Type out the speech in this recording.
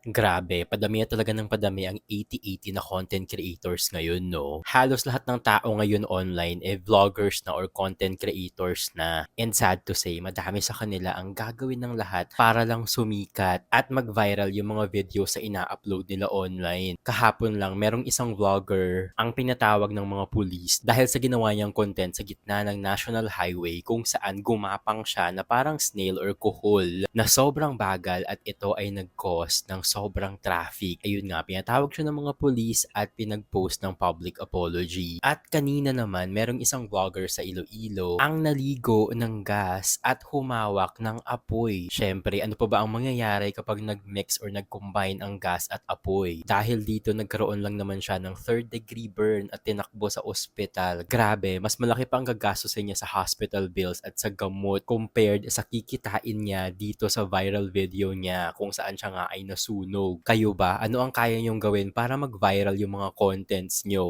Grabe, padami at talaga ng padami ang 80-80 na content creators ngayon, no? Halos lahat ng tao ngayon online, eh, vloggers na or content creators na. And sad to say, madami sa kanila ang gagawin ng lahat para lang sumikat at mag-viral yung mga video sa ina-upload nila online. Kahapon lang, merong isang vlogger ang pinatawag ng mga pulis dahil sa ginawa niyang content sa gitna ng National Highway kung saan gumapang siya na parang snail or kuhol na sobrang bagal at ito ay nag-cause ng sobrang traffic. Ayun nga, pinatawag siya ng mga pulis at pinag-post ng public apology. At kanina naman, merong isang vlogger sa Iloilo ang naligo ng gas at humawak ng apoy. Syempre, ano pa ba ang mangyayari kapag nag-mix or nag-combine ang gas at apoy? Dahil dito, nagkaroon lang naman siya ng third degree burn at tinakbo sa ospital. Grabe, mas malaki pa ang gagastusin niya sa hospital bills at sa gamot compared sa kikitain niya dito sa viral video niya kung saan siya nga ay nasunog. Kayo ba? Ano ang kaya niyong gawin para mag-viral yung mga contents niyo?